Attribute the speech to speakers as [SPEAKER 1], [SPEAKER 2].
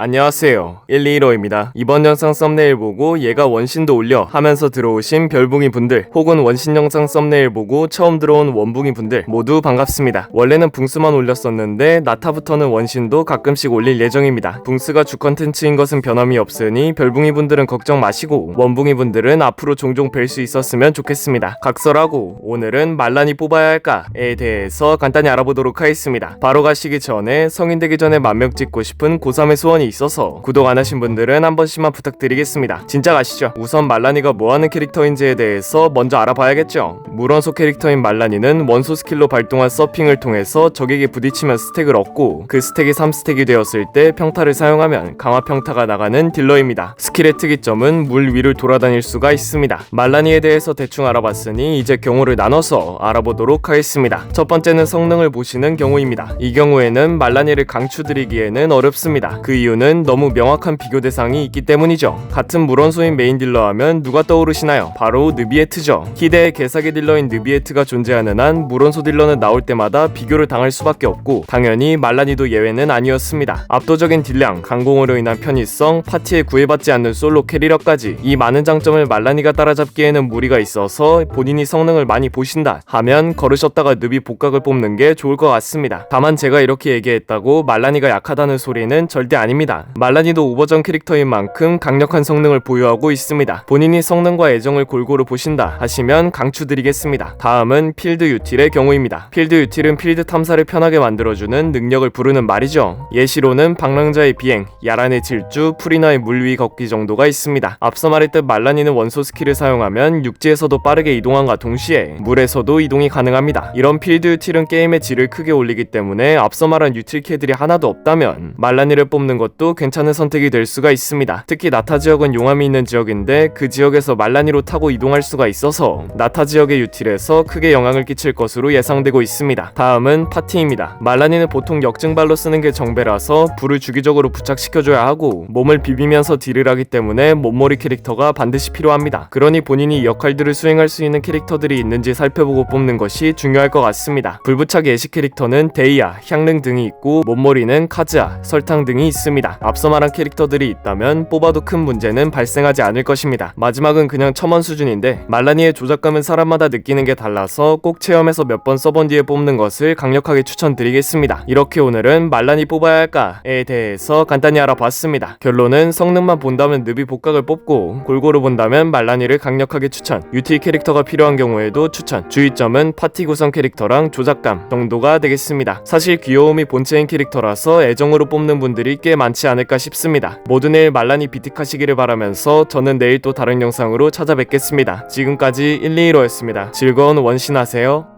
[SPEAKER 1] 안녕하세요. 121호입니다. 이번 영상 썸네일 보고 얘가 원신도 올려 하면서 들어오신 별붕이 분들 혹은 원신 영상 썸네일 보고 처음 들어온 원붕이 분들 모두 반갑습니다. 원래는 붕스만 올렸었는데 나타부터는 원신도 가끔씩 올릴 예정입니다. 붕스가 주 컨텐츠인 것은 변함이 없으니 별붕이 분들은 걱정 마시고 원붕이 분들은 앞으로 종종 뵐 수 있었으면 좋겠습니다. 각설하고 오늘은 말란이 뽑아야 할까에 대해서 간단히 알아보도록 하겠습니다. 바로 가시기 전에 성인 되기 전에 만명 찍고 싶은 고3의 소원이 있어서 구독 안 하신 분들은 한 번씩만 부탁드리겠습니다. 진짜 가시죠. 우선 말라니가 뭐하는 캐릭터인지에 대해서 먼저 알아봐야겠죠. 물원소 캐릭터인 말라니는 원소 스킬로 발동한 서핑을 통해서 적에게 부딪히면 스택을 얻고 그 스택이 3스택이 되었을 때 평타를 사용하면 강화 평타가 나가는 딜러입니다. 스킬의 특이점은 물 위를 돌아다닐 수가 있습니다. 말라니에 대해서 대충 알아봤으니 이제 경우를 나눠서 알아보도록 하겠습니다. 첫 번째는 성능을 보시는 경우입니다. 이 경우에는 말라니를 강추드리기에는 어렵습니다. 그 이유는 너무 명확한 비교 대상이 있기 때문이죠. 같은 물원소인 메인 딜러 하면 누가 떠오르시나요? 바로 느비에트죠. 희대의 개사기 딜러인 느비에트가 존재하는 한 물원소 딜러는 나올 때마다 비교를 당할 수밖에 없고 당연히 말라니도 예외는 아니었습니다. 압도적인 딜량, 강공으로 인한 편의성, 파티에 구애받지 않는 솔로 캐리력까지 이 많은 장점을 말라니가 따라잡기에는 무리가 있어서 본인이 성능을 많이 보신다 하면 걸으셨다가 느비 복각을 뽑는 게 좋을 것 같습니다. 다만 제가 이렇게 얘기했다고 말라니가 약하다는 소리는 절대 아닙니다. 말라니도 오버전 캐릭터인 만큼 강력한 성능을 보유하고 있습니다. 본인이 성능과 애정을 골고루 보신다 하시면 강추드리겠습니다. 다음은 필드 유틸의 경우입니다. 필드 유틸은 필드 탐사를 편하게 만들어주는 능력을 부르는 말이죠. 예시로는 방랑자의 비행, 야란의 질주, 프리나의 물 위 걷기 정도가 있습니다. 앞서 말했듯 말라니는 원소 스킬을 사용하면 육지에서도 빠르게 이동함과 동시에 물에서도 이동이 가능합니다. 이런 필드 유틸은 게임의 질을 크게 올리기 때문에 앞서 말한 유틸 캐들이 하나도 없다면 말라니를 뽑는 것도 괜찮은 선택이 될 수가 있습니다. 특히 나타 지역은 용암이 있는 지역인데 그 지역에서 말라니로 타고 이동할 수가 있어서 나타 지역의 유틸에서 크게 영향을 끼칠 것으로 예상되고 있습니다. 다음은 파티입니다. 말라니는 보통 역증발로 쓰는 게 정배라서 불을 주기적으로 부착시켜줘야 하고 몸을 비비면서 딜을 하기 때문에 몸머리 캐릭터가 반드시 필요합니다. 그러니 본인이 이 역할들을 수행할 수 있는 캐릭터들이 있는지 살펴보고 뽑는 것이 중요할 것 같습니다. 불부착 예시 캐릭터는 데이아, 향릉 등이 있고 몸머리는 카즈아, 설탕 등이 있습니다. 앞서 말한 캐릭터들이 있다면 뽑아도 큰 문제는 발생하지 않을 것입니다. 마지막은 그냥 첨언 수준인데 말라니의 조작감은 사람마다 느끼는 게 달라서 꼭 체험해서 몇 번 써본 뒤에 뽑는 것을 강력하게 추천드리겠습니다. 이렇게 오늘은 말라니 뽑아야 할까에 대해서 간단히 알아봤습니다. 결론은 성능만 본다면 느비 복각을 뽑고 골고루 본다면 말라니를 강력하게 추천 유틸 캐릭터가 필요한 경우에도 추천 주의점은 파티 구성 캐릭터랑 조작감 정도가 되겠습니다. 사실 귀여움이 본체인 캐릭터라서 애정으로 뽑는 분들이 꽤 많지 않을까 싶습니다. 모두 내일 말란이 비틱하시기를 바라면서 저는 내일 또 다른 영상으로 찾아뵙겠습니다. 지금까지 121호였습니다. 즐거운 원신 하세요.